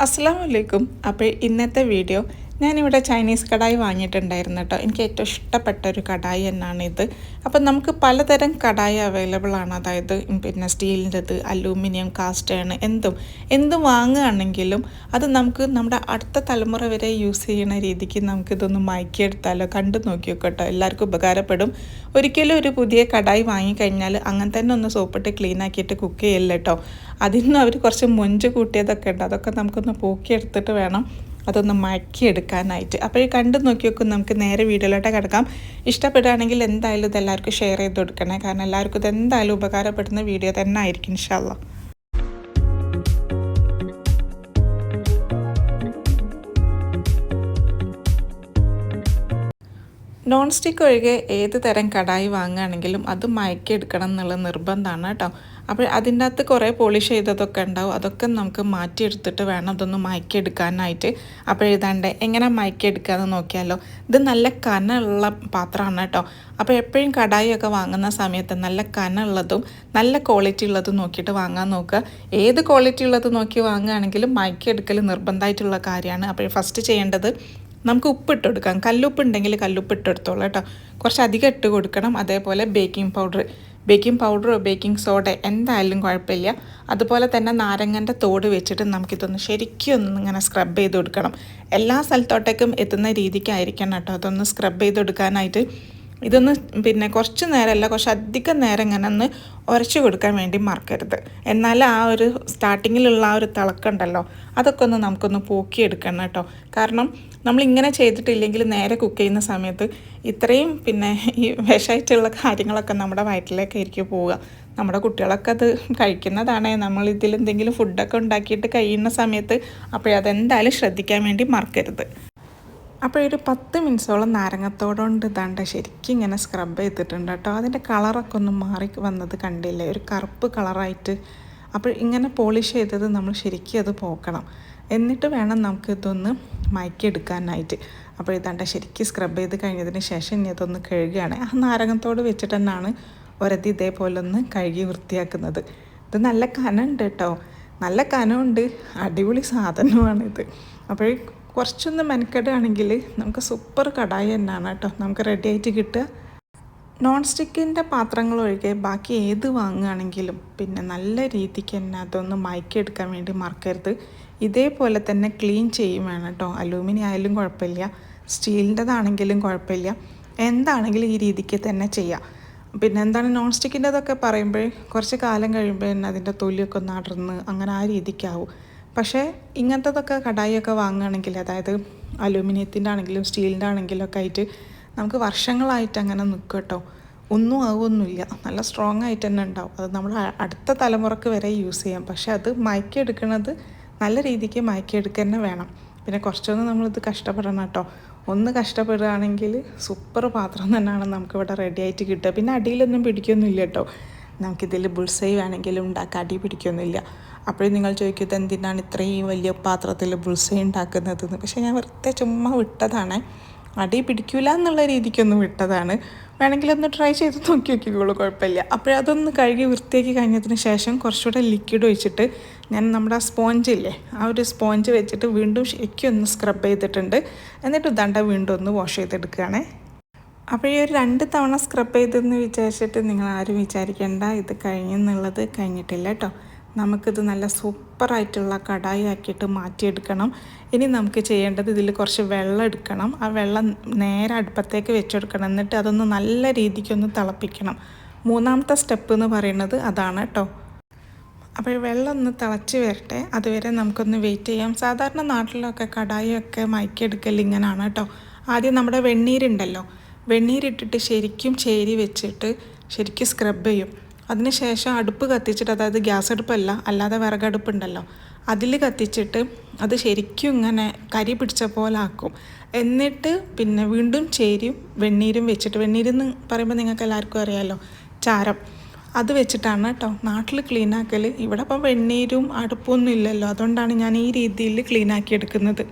അസ്സാം വലൈക്കും അപ്പോൾ ഇന്നത്തെ വീഡിയോ ഞാനിവിടെ ചൈനീസ് കടായി വാങ്ങിയിട്ടുണ്ടായിരുന്നു കേട്ടോ. എനിക്ക് ഏറ്റവും ഇഷ്ടപ്പെട്ട ഒരു കടായി തന്നെയാണ് ഇത്. അപ്പം നമുക്ക് പലതരം കടായി അവൈലബിൾ ആണ്. അതായത് പിന്നെ സ്റ്റീലിന്റെത് അലൂമിനിയം കാസ്റ്റ് ആണ് എന്തും. എന്തും വാങ്ങുകയാണെങ്കിലും അത് നമുക്ക് നമ്മുടെ അടുത്ത തലമുറ വരെ യൂസ് ചെയ്യുന്ന രീതിക്ക് നമുക്കിതൊന്ന് മയക്കിയെടുത്താലോ കണ്ടു നോക്കിയോ കേട്ടോ എല്ലാവർക്കും ഉപകാരപ്പെടും. ഒരിക്കലും ഒരു പുതിയ കടായി വാങ്ങിക്കഴിഞ്ഞാൽ അങ്ങനെ തന്നെ ഒന്ന് സോപ്പിട്ട് ക്ലീൻ ആക്കിയിട്ട് കുക്ക് ചെയ്യല്ലോ കേട്ടോ അതിൽ അവർ കുറച്ച് മൊഞ്ച് കൂട്ടിയതൊക്കെ ഉണ്ട്. അതൊക്കെ നമുക്കൊന്ന് പോക്കിയെടുത്തിട്ട് വേണം. അതൊന്ന് മയക്കിയെടുക്കാനായിട്ട് അപ്പോൾ കണ്ടു നോക്കി നോക്കും നമുക്ക് നേരെ വീഡിയോയിലോട്ട് കിടക്കാം. ഇഷ്ടപ്പെടുകയാണെങ്കിൽ എന്തായാലും ഇത് എല്ലാവർക്കും ഷെയർ ചെയ്ത് കൊടുക്കണേ. കാരണം എല്ലാവർക്കും ഇത് എന്തായാലും ഉപകാരപ്പെടുന്ന വീഡിയോ തന്നെ ആയിരിക്കും ഇൻഷാല്ല നോൺ സ്റ്റിക്ക് ഒഴികെ ഏത് തരം കടായി വാങ്ങുകയാണെങ്കിലും അത് മയക്കിയെടുക്കണം എന്നുള്ള നിർബന്ധമാണ് കേട്ടോ. അപ്പോൾ അതിന്റെ അകത്ത് കുറേ പോളിഷ് ചെയ്തതൊക്കെ ഉണ്ടാവും. അതൊക്കെ നമുക്ക് മാറ്റിയെടുത്തിട്ട് വേണം അതൊന്ന് മയക്കിയെടുക്കാനായിട്ട്. അപ്പോൾ എഴുതാണ്ട് എങ്ങനെ മയക്കിയെടുക്കാമെന്ന് നോക്കിയാലോ. ഇത് നല്ല കനമുള്ള പാത്രമാണ് കേട്ടോ. അപ്പോൾ എപ്പോഴും കടായിയൊക്കെ വാങ്ങുന്ന സമയത്ത് നല്ല കനമുള്ളതും നല്ല ക്വാളിറ്റി ഉള്ളതും നോക്കിയിട്ട് വാങ്ങാൻ നോക്കുക. ഏത് ക്വാളിറ്റി ഉള്ളത് നോക്കി വാങ്ങുകയാണെങ്കിലും മയക്കിയെടുക്കൽ നിർബന്ധമായിട്ടുള്ള കാര്യമാണ്. അപ്പോൾ ഫസ്റ്റ് ചെയ്യേണ്ടത് നമുക്ക് ഉപ്പ് ഇട്ട് കൊടുക്കാം കല്ലുപ്പ് ഉണ്ടെങ്കിൽ കല്ലുപ്പ് ഇട്ട് കേട്ടോ. കുറച്ച് അധികം ഇട്ട് കൊടുക്കണം. അതേപോലെ ബേക്കിംഗ് പൗഡർ ബേക്കിംഗ് പൗഡറോ ബേക്കിംഗ് സോഡ എന്തായാലും കുഴപ്പമില്ല. അതുപോലെ തന്നെ നാരങ്ങന്റെ തോട് വെച്ചിട്ട് നമുക്കിതൊന്ന് ശരിക്കും ഒന്ന് ഇങ്ങനെ സ്ക്രബ് ചെയ്ത് കൊടുക്കണം. എല്ലാ സ്ഥലത്തോട്ടേക്കും എത്തുന്ന രീതിക്കായിരിക്കണം കേട്ടോ. അതൊന്ന് സ്ക്രബ് ചെയ്ത് കൊടുക്കാനായിട്ട് ഇതൊന്ന് പിന്നെ കുറച്ച് നേരമല്ല കുറച്ച് അധികം നേരം ഇങ്ങനെ ഒന്ന് ഉരച്ചു കൊടുക്കാൻ വേണ്ടി മറക്കരുത്. എന്നാൽ ആ ഒരു സ്റ്റാർട്ടിങ്ങിലുള്ള ആ ഒരു തിളക്കുണ്ടല്ലോ അതൊക്കെ ഒന്ന് നമുക്കൊന്ന് പോക്കിയെടുക്കണം കേട്ടോ. കാരണം നമ്മളിങ്ങനെ ചെയ്തിട്ടില്ലെങ്കിൽ നേരെ കുക്ക് ചെയ്യുന്ന സമയത്ത് ഇത്രയും പിന്നെ ഈ വിഷമായിട്ടുള്ള കാര്യങ്ങളൊക്കെ നമ്മുടെ വയറ്റിലേക്ക് ആയിരിക്കും പോവുക. നമ്മുടെ കുട്ടികളൊക്കെ അത് കഴിക്കുന്നതാണ്. നമ്മൾ ഇതിൽ എന്തെങ്കിലും ഫുഡൊക്കെ ഉണ്ടാക്കിയിട്ട് കഴിയുന്ന സമയത്ത് അപ്പോഴതെന്തായാലും ശ്രദ്ധിക്കാൻ വേണ്ടി മറക്കരുത്. അപ്പോൾ ഒരു പത്ത് മിനിറ്റ്സോളം നാരങ്ങത്തോടുകൊണ്ട് ഇതാണ്ട്. ശരിക്കും ഇങ്ങനെ സ്ക്രബ് ചെയ്തിട്ടുണ്ട് കേട്ടോ. അതിന്റെ കളറൊക്കെ ഒന്ന് മാറി വന്നത് കണ്ടില്ലേ? ഒരു കറുപ്പ് കളറായിട്ട് അപ്പോൾ ഇങ്ങനെ പോളിഷ് ചെയ്തത് നമ്മൾ ശരിക്കും അത് പോക്കണം. എന്നിട്ട് വേണം നമുക്ക് ഇതൊന്ന് മയക്കിയെടുക്കാനായിട്ട്. അപ്പോൾ ഇതാണ്ട് ശരിക്കും സ്ക്രബ് ചെയ്ത് കഴിഞ്ഞതിന് ശേഷം ഇനി അതൊന്ന് കഴുകുകയാണ്. ആ നാരകത്തോട് വെച്ചിട്ട് തന്നെയാണ് ഒരതി ഇതേപോലെ ഒന്ന് കഴുകി വൃത്തിയാക്കുന്നത്. ഇത് നല്ല കനമുണ്ട് കേട്ടോ. നല്ല കനമുണ്ട്. അടിപൊളി സാധനമാണിത്. അപ്പോൾ കുറച്ചൊന്ന് മെനക്കെടുകയാണെങ്കിൽ നമുക്ക് സൂപ്പർ കടായി തന്നെയാണ് കേട്ടോ. നമുക്ക് റെഡി ആയിട്ട് കിട്ടുക. നോൺ സ്റ്റിക്കിന്റെ പാത്രങ്ങൾ ഒഴികെ ബാക്കി ഏത് വാങ്ങുകയാണെങ്കിലും പിന്നെ നല്ല രീതിക്ക് തന്നെ അതൊന്ന് മയക്കിയെടുക്കാൻ വേണ്ടി മറക്കരുത്. ഇതേപോലെ തന്നെ ക്ലീൻ ചെയ്യും വേണം കേട്ടോ. അലൂമിനിയം ആയാലും കുഴപ്പമില്ല. സ്റ്റീലിന്റെതാണെങ്കിലും കുഴപ്പമില്ല. എന്താണെങ്കിലും ഈ രീതിക്ക് തന്നെ ചെയ്യാം. പിന്നെ എന്താണ് നോൺ സ്റ്റിക്കിന്റെതൊക്കെ പറയുമ്പോൾ കുറച്ച് കാലം കഴിയുമ്പോൾ തന്നെ അതിന്റെ തൊലിയൊക്കെ ഒന്ന് അടർന്ന് അങ്ങനെ ആ രീതിക്കാവും. പക്ഷേ ഇങ്ങനത്തതൊക്കെ കടായിയൊക്കെ വാങ്ങുകയാണെങ്കിൽ അതായത് അലൂമിനിയത്തിന്റെ ആണെങ്കിലും സ്റ്റീലിന്റെ ആണെങ്കിലും ഒക്കെ ആയിട്ട് നമുക്ക് വർഷങ്ങളായിട്ട് അങ്ങനെ നിൽക്കും കേട്ടോ. ഒന്നും ആവുമൊന്നുമില്ല നല്ല സ്ട്രോങ് ആയിട്ട് തന്നെ ഉണ്ടാവും. അത് നമ്മൾ അടുത്ത തലമുറയ്ക്ക് വരെ യൂസ് ചെയ്യാം. പക്ഷേ അത് മയക്കിയെടുക്കുന്നത് നല്ല രീതിക്ക് മയക്കിയെടുക്കുക തന്നെ വേണം. പിന്നെ കുറച്ചൊന്നും നമ്മളിത് കഷ്ടപ്പെടണം കേട്ടോ. ഒന്ന് കഷ്ടപ്പെടുകയാണെങ്കിൽ സൂപ്പർ പാത്രം തന്നെയാണ് നമുക്കിവിടെ റെഡി ആയിട്ട് കിട്ടുക. പിന്നെ അടിയിലൊന്നും പിടിക്കൊന്നുമില്ല കേട്ടോ. നമുക്കിതിൽ ബുൾസൈ വേണമെങ്കിലും ഉണ്ടാക്കുക അടി പിടിക്കൊന്നുമില്ല. അപ്പോഴും നിങ്ങൾ ചോദിക്കുന്നത് എന്തിനാണ് ഇത്രയും വലിയ പാത്രത്തിൽ ബുൾസ ഉണ്ടാക്കുന്നതെന്ന്? പക്ഷേ ഞാൻ വെറുതെ ചുമ്മാ വിട്ടതാണ്. അടി പിടിക്കില്ല എന്നുള്ള രീതിക്കൊന്നും വിട്ടതാണ്. വേണമെങ്കിൽ ഒന്ന് ട്രൈ ചെയ്ത് നോക്കി നോക്കിക്കോളൂ കുഴപ്പമില്ല. അപ്പോഴതൊന്ന് കഴുകി വൃത്തിയാക്കി കഴിഞ്ഞതിന് ശേഷം കുറച്ചുകൂടെ ലിക്വിഡ് ഒഴിച്ചിട്ട് ഞാൻ നമ്മുടെ ആ സ്പോഞ്ചില്ലേ ആ ഒരു സ്പോഞ്ച് വെച്ചിട്ട് വീണ്ടും ശരിക്കും ഒന്ന് സ്ക്രബ് ചെയ്തിട്ടുണ്ട്. എന്നിട്ട് ദണ്ട വീണ്ടും ഒന്ന് വാഷ് ചെയ്തെടുക്കുകയാണേ. അപ്പോൾ ഈ ഒരു രണ്ട് തവണ സ്ക്രബ് ചെയ്തെന്ന് വിചാരിച്ചിട്ട് നിങ്ങൾ ആരും വിചാരിക്കേണ്ട ഇത് കഴിഞ്ഞെന്നുള്ളത് കഴിഞ്ഞിട്ടില്ല കേട്ടോ നമുക്കിത് നല്ല സൂപ്പറായിട്ടുള്ള കടായി ആക്കിയിട്ട് മാറ്റിയെടുക്കണം. ഇനി നമുക്ക് ചെയ്യേണ്ടത് ഇതിൽ കുറച്ച് വെള്ളം എടുക്കണം. ആ വെള്ളം നേരെ അടുപ്പത്തേക്ക് വെച്ചെടുക്കണം. എന്നിട്ട് അതൊന്ന് നല്ല രീതിക്കൊന്ന് തിളപ്പിക്കണം. മൂന്നാമത്തെ സ്റ്റെപ്പ് എന്ന് പറയുന്നത് അതാണ് കേട്ടോ അപ്പോൾ വെള്ളം ഒന്ന് തിളച്ച് വരട്ടെ. അതുവരെ നമുക്കൊന്ന് വെയിറ്റ് ചെയ്യാം. സാധാരണ നാട്ടിലൊക്കെ കടായിയൊക്കെ മയക്കിയെടുക്കൽ ഇങ്ങനെയാണ് കേട്ടോ ആദ്യം നമ്മുടെ വെണ്ണീരുണ്ടല്ലോ. വെണ്ണീരിട്ടിട്ട് ശരിക്കും ചേരി വെച്ചിട്ട് ശരിക്കും സ്ക്രബ് ചെയ്യും. അതിനുശേഷം അടുപ്പ് കത്തിച്ചിട്ട് അതായത് ഗ്യാസ് അടുപ്പല്ല അല്ലാതെ വിറകടുപ്പുണ്ടല്ലോ അതിൽ കത്തിച്ചിട്ട് അത് ശരിക്കും ഇങ്ങനെ കരി പിടിച്ച പോലെ ആക്കും. എന്നിട്ട് പിന്നെ വീണ്ടും ചേരിയും വെണ്ണീരും വെച്ചിട്ട്. വെണ്ണീരെന്ന് പറയുമ്പോൾ നിങ്ങൾക്ക് എല്ലാവർക്കും അറിയാമല്ലോ ചാരം. അത് വെച്ചിട്ടാണ് കേട്ടോ നാട്ടിൽ ക്ലീൻ ആക്കൽ ഇവിടെ ഇപ്പം വെണ്ണീരും അടുപ്പൊന്നും ഇല്ലല്ലോ. അതുകൊണ്ടാണ് ഞാൻ ഈ രീതിയിൽ ക്ലീൻ ആക്കി എടുക്കുന്നത്.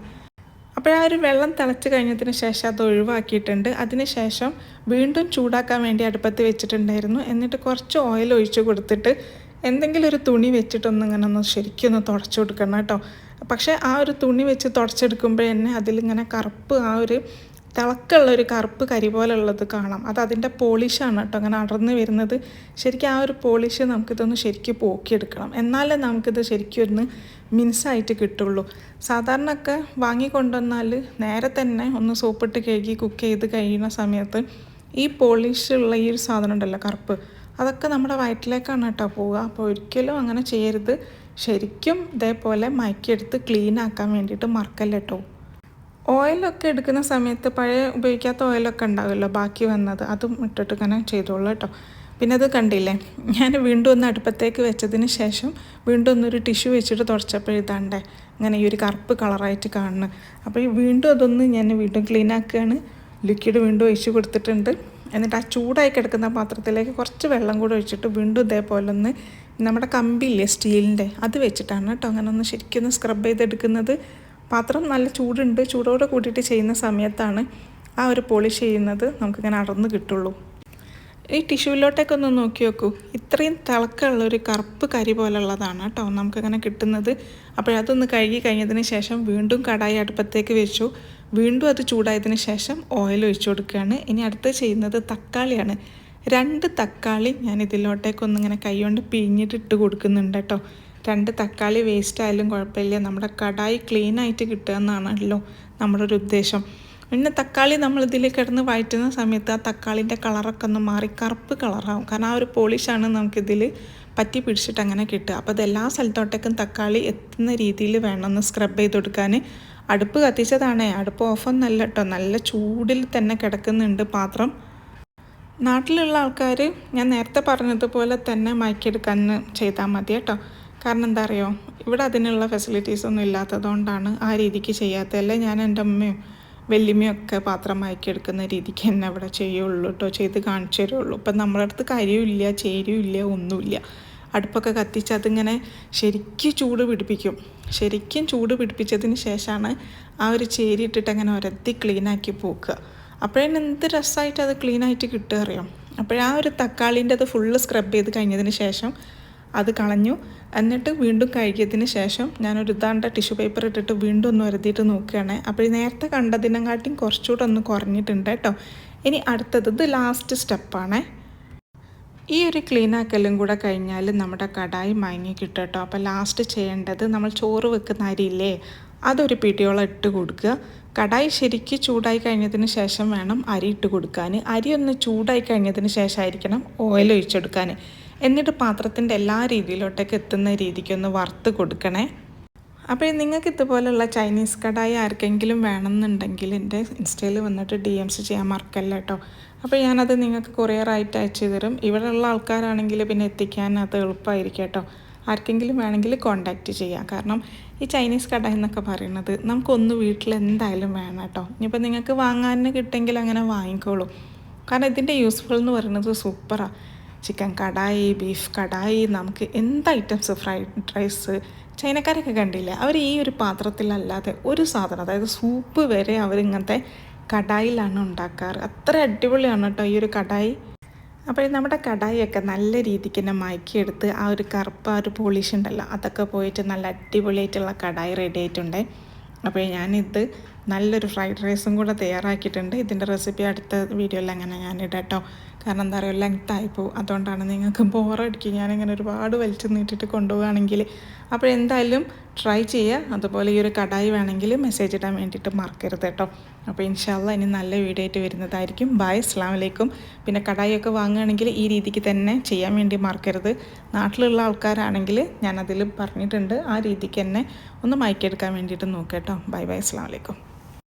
അപ്പോൾ ആ ഒരു വെള്ളം തിളച്ച് കഴിഞ്ഞതിന് ശേഷം അത് ഒഴിവാക്കിയിട്ടുണ്ട്. അതിന് ശേഷം വീണ്ടും ചൂടാക്കാൻ വേണ്ടി അടുപ്പത്ത് വെച്ചിട്ടുണ്ടായിരുന്നു. എന്നിട്ട് കുറച്ച് ഓയിൽ ഒഴിച്ച് കൊടുത്തിട്ട് എന്തെങ്കിലും ഒരു തുണി വെച്ചിട്ടൊന്ന് ഇങ്ങനെ ഒന്ന് ശരിക്കും ഒന്ന് തുടച്ചു കൊടുക്കണം കേട്ടോ. പക്ഷേ ആ ഒരു തുണി വെച്ച് തുടച്ചെടുക്കുമ്പോൾ തന്നെ അതിലിങ്ങനെ കറുപ്പ് ആ ഒരു തിളക്കുള്ള ഒരു കറുപ്പ് കരി പോലുള്ളത് കാണാം. അത് അതിന്റെ പോളിഷാണ് കേട്ടോ. അങ്ങനെ അടർന്ന് വരുന്നത്. ശരിക്കും ആ ഒരു പോളിഷ് നമുക്കിതൊന്ന് ശരിക്കും പോക്കിയെടുക്കണം. എന്നാലേ നമുക്കിത് ശരിക്കും ഒന്ന് മിൻസായിട്ട് കിട്ടുള്ളൂ. സാധാരണ ഒക്കെ വാങ്ങിക്കൊണ്ടുവന്നാൽ നേരെ തന്നെ ഒന്ന് സോപ്പിട്ട് കഴുകി കുക്ക് ചെയ്ത് കഴിയുന്ന സമയത്ത് ഈ പോളിഷ് ഉള്ള ഈ ഒരു സാധനം ഉണ്ടല്ലോ കറുപ്പ് അതൊക്കെ നമ്മുടെ വയറ്റിലേക്കാണ് കേട്ടോ പോവുക. അപ്പോൾ ഒരിക്കലും അങ്ങനെ ചെയ്യരുത്. ശരിക്കും ഇതേപോലെ മയക്കിയെടുത്ത് ക്ലീൻ ആക്കാൻ വേണ്ടിയിട്ട് മറക്കല്ല കേട്ടോ. ഓയിലൊക്കെ എടുക്കുന്ന സമയത്ത് പഴയ ഉപയോഗിക്കാത്ത ഓയിലൊക്കെ ഉണ്ടാവുമല്ലോ ബാക്കി വന്നത്. അതും ഇട്ടിട്ട് ഇങ്ങനെ ചെയ്തോളൂ കേട്ടോ. പിന്നെ അത് കണ്ടില്ലേ? ഞാൻ വീണ്ടും ഒന്ന് അടുപ്പത്തേക്ക് വെച്ചതിന് ശേഷം വീണ്ടും ഒന്നൊരു ടിഷ്യു വെച്ചിട്ട് തുടച്ചപ്പോൾ ഇതാണ്ടേ അങ്ങനെ ഈ ഒരു കറുപ്പ് കളറായിട്ട് കാണുന്നു. അപ്പോൾ വീണ്ടും അതൊന്ന് ഞാൻ വീണ്ടും ക്ലീൻ ആക്കുകയാണ്. ലിക്വിഡ് വീണ്ടും ഒഴിച്ച് കൊടുത്തിട്ടുണ്ട്. എന്നിട്ട് ആ ചൂടായി കിടക്കുന്ന പാത്രത്തിലേക്ക് കുറച്ച് വെള്ളം കൂടെ ഒഴിച്ചിട്ട് വീണ്ടും ഇതേപോലെ ഒന്ന് നമ്മുടെ കമ്പില്ലേ സ്റ്റീലിന്റെ അത് വെച്ചിട്ടാണ് കേട്ടോ അങ്ങനെ ഒന്ന് ശരിക്കും ഒന്ന് സ്ക്രബ് ചെയ്തെടുക്കുന്നത്. പാത്രം നല്ല ചൂടുണ്ട്. ചൂടോടെ കൂട്ടിയിട്ട് ചെയ്യുന്ന സമയത്താണ് ആ ഒരു പോളിഷ് ചെയ്യുന്നത്. നമുക്കിങ്ങനെ അടർന്ന് കിട്ടുള്ളൂ. ഈ ടിഷ്യൂവിലോട്ടൊക്കെ ഒന്ന് നോക്കി നോക്കൂ ഇത്രയും തിളക്കമുള്ള ഒരു കറുപ്പ് കരി പോലുള്ളതാണ് കേട്ടോ നമുക്കങ്ങനെ കിട്ടുന്നത്. അപ്പോഴതൊന്ന് കഴുകി കഴിഞ്ഞതിന് ശേഷം വീണ്ടും കടായി അടുപ്പത്തേക്ക് വെച്ചു. വീണ്ടും അത് ചൂടായതിന് ശേഷം ഓയിൽ ഒഴിച്ചു കൊടുക്കുകയാണ്. ഇനി അടുത്ത് ചെയ്യുന്നത് തക്കാളിയാണ്. രണ്ട് തക്കാളി ഞാൻ ഇതിലോട്ടേക്കൊന്നിങ്ങനെ കൈകൊണ്ട് പിഴിഞ്ഞിട്ട് ഇട്ട് കൊടുക്കുന്നുണ്ട് കേട്ടോ. രണ്ട് തക്കാളി വേസ്റ്റ് ആയാലും കുഴപ്പമില്ല. നമ്മുടെ കടായി ക്ലീൻ ആയിട്ട് കിട്ടുക എന്നാണല്ലോ നമ്മുടെ ഒരു ഉദ്ദേശം. പിന്നെ തക്കാളി നമ്മൾ ഇതിൽ കിടന്ന് വഴറ്റുന്ന സമയത്ത് ആ തക്കാളിന്റെ കളറൊക്കെ ഒന്ന് മാറി കറുപ്പ് കളറാവും. കാരണം ആ ഒരു പോളിഷാണ് നമുക്കിതിൽ പറ്റി പിടിച്ചിട്ട് അങ്ങനെ കിട്ടുക. അപ്പോൾ അതെല്ലാ സ്ഥലത്തോട്ടേക്കും തക്കാളി എത്തുന്ന രീതിയിൽ വേണം ഒന്ന് സ്ക്രബ് ചെയ്ത് കൊടുക്കാൻ. അടുപ്പ് കത്തിച്ചതാണ്. അടുപ്പ് ഓഫൊന്നല്ല കേട്ടോ. നല്ല ചൂടിൽ തന്നെ കിടക്കുന്നുണ്ട് പാത്രം. നാട്ടിലുള്ള ആൾക്കാർ ഞാൻ നേരത്തെ പറഞ്ഞതുപോലെ തന്നെ മയക്കെടുക്കാൻ ചെയ്താൽ മതി കേട്ടോ. കാരണം എന്താ അറിയോ? ഇവിടെ അതിനുള്ള ഫെസിലിറ്റീസ് ഒന്നും ഇല്ലാത്തതുകൊണ്ടാണ് ആ രീതിക്ക് ചെയ്യാത്തതല്ലേ ഞാൻ എന്റെ അമ്മയും വല്യമ്മയും ഒക്കെ പാത്രം മയക്കെടുക്കുന്ന രീതിക്ക് തന്നെ അവിടെ ചെയ്യുള്ളൂ കേട്ടോ ചെയ്ത് കാണിച്ചു തരുള്ളൂ. ഇപ്പം നമ്മുടെ അടുത്ത് കരിയുമില്ല ചേരുമില്ല ഒന്നുമില്ല. അടുപ്പൊക്കെ കത്തിച്ച് അതിങ്ങനെ ശരിക്കും ചൂട് പിടിപ്പിക്കും. ശരിക്കും ചൂട് പിടിപ്പിച്ചതിന് ശേഷമാണ് ആ ഒരു ചേരി ഇട്ടിട്ട് അങ്ങനെ ഒരത്തി ക്ലീനാക്കി പോക്കുക. അപ്പോഴേ എന്ത് രസമായിട്ട് അത് ക്ലീനായിട്ട് കിട്ടുക അറിയാം? അപ്പോഴാ ഒരു തക്കാളീന്റെ അത് ഫുള്ള് സ്ക്രബ് ചെയ്ത് കഴിഞ്ഞതിന് ശേഷം അത് കളഞ്ഞു. എന്നിട്ട് വീണ്ടും കഴുകിയതിന് ശേഷം ഞാനൊരു ഇതാണ്ട ടിഷ്യൂ പേപ്പർ ഇട്ടിട്ട് വീണ്ടും ഒന്ന് വരുത്തിയിട്ട് നോക്കുകയാണ്. അപ്പോൾ നേരത്തെ കണ്ടതിനെക്കാട്ടിയും കുറച്ചുകൂടെ ഒന്ന് കുറഞ്ഞിട്ടുണ്ട് കേട്ടോ. ഇനി അടുത്തത് ഇത് ലാസ്റ്റ് സ്റ്റെപ്പാണേ ഈ ഒരു ക്ലീൻ ആക്കലും കൂടെ കഴിഞ്ഞാൽ നമ്മുടെ കടായി മയങ്ങി കിട്ടും കേട്ടോ. അപ്പോൾ ലാസ്റ്റ് ചെയ്യേണ്ടത് നമ്മൾ ചോറ് വെക്കുന്ന അരിയില്ലേ അതൊരു പിടിയോളം ഇട്ട് കൊടുക്കുക. കടായി ശരിക്ക് ചൂടായി കഴിഞ്ഞതിന് ശേഷം വേണം അരി ഇട്ട് കൊടുക്കാൻ. അരി ഒന്ന് ചൂടായി കഴിഞ്ഞതിന് ശേഷമായിരിക്കണം ഓയിൽ ഒഴിച്ചെടുക്കാൻ. എന്നിട്ട് പാത്രത്തിന്റെ എല്ലാ രീതിയിലോട്ടേക്ക് എത്തുന്ന രീതിക്കൊന്ന് വറുത്ത് കൊടുക്കണേ. അപ്പോൾ നിങ്ങൾക്ക് ഇതുപോലുള്ള ചൈനീസ് കടായി ആർക്കെങ്കിലും വേണമെന്നുണ്ടെങ്കിൽ എന്റെ ഇൻസ്റ്റയിൽ വന്നിട്ട് ഡി എംസ് ചെയ്യാൻ മറക്കല്ല കേട്ടോ. അപ്പോൾ ഞാനത് നിങ്ങൾക്ക് കൊറിയറായിട്ട് അയച്ചു തരും. ഇവിടെയുള്ള ആൾക്കാരാണെങ്കിൽ പിന്നെ എത്തിക്കാൻ അത് എളുപ്പമായിരിക്കും കേട്ടോ. ആർക്കെങ്കിലും വേണമെങ്കിൽ കോണ്ടാക്റ്റ് ചെയ്യാം. കാരണം ഈ ചൈനീസ് കടായി എന്നൊക്കെ പറയുന്നത് നമുക്കൊന്ന് വീട്ടിൽ എന്തായാലും വേണം കേട്ടോ. ഇനിയിപ്പോൾ നിങ്ങൾക്ക് വാങ്ങാൻ കിട്ടുമെങ്കിൽ അങ്ങനെ വാങ്ങിക്കോളൂ. കാരണം ഇതിന്റെ യൂസ്ഫുൾ എന്ന് പറയുന്നത് സൂപ്പറാണ് ചിക്കൻ കടായി ബീഫ് കടായി നമുക്ക് എന്ത് ഐറ്റംസ് ഫ്രൈഡ് റൈസ് ചൈനക്കാരൊക്കെ കണ്ടില്ലേ? അവർ ഈ ഒരു പാത്രത്തിലല്ലാതെ ഒരു സാധനം അതായത് സൂപ്പ് വരെ അവരിങ്ങനത്തെ കടായിലാണ് ഉണ്ടാക്കാറ്. അത്ര അടിപൊളിയാണ് കേട്ടോ ഈ ഒരു കടായി. അപ്പോൾ നമ്മുടെ കടായിയൊക്കെ നല്ല രീതിക്ക് തന്നെ മയക്കിയെടുത്ത് ആ ഒരു കറുപ്പ് ആ ഒരു പോളിഷ് ഉണ്ടല്ലോ അതൊക്കെ പോയിട്ട് നല്ല അടിപൊളിയായിട്ടുള്ള കടായി റെഡി ആയിട്ടുണ്ട്. അപ്പോൾ ഞാനിത് നല്ലൊരു ഫ്രൈഡ് റൈസും കൂടെ തയ്യാറാക്കിയിട്ടുണ്ട്. ഇതിന്റെ റെസിപ്പി അടുത്ത വീഡിയോയിൽ അങ്ങനെ ഞാനിടാം ഇടട്ടോ കാരണം എന്താ പറയുക ലെങ്ത് ആയിപ്പോവും അതുകൊണ്ടാണ് നിങ്ങൾക്ക് ബോറടിക്കും ഞാനിങ്ങനെ ഒരുപാട് വലിച്ചു നീട്ടിട്ട് കൊണ്ടുപോവുകയാണെങ്കിൽ അപ്പോൾ എന്തായാലും ട്രൈ ചെയ്യുക. അതുപോലെ ഈ ഒരു കടായി വേണമെങ്കിൽ മെസ്സേജ് ഇടാൻ വേണ്ടിയിട്ട് മറക്കരുത് കേട്ടോ. അപ്പോൾ ഇൻഷാല്ല ഇനി നല്ല വീഡിയോ ആയിട്ട് വരുന്നതായിരിക്കും. ബായ് അസ്ലാം വലൈക്കും പിന്നെ കടായിയൊക്കെ വാങ്ങുകയാണെങ്കിൽ ഈ രീതിക്ക് തന്നെ ചെയ്യാൻ വേണ്ടി മറക്കരുത്. നാട്ടിലുള്ള ആൾക്കാരാണെങ്കിൽ ഞാനതിൽ പറഞ്ഞിട്ടുണ്ട്. ആ രീതിക്ക് തന്നെ ഒന്ന് മയക്കെടുക്കാൻ വേണ്ടിയിട്ട് നോക്കാം കേട്ടോ. ബൈ ബൈ അസ്ലാം വലൈക്കും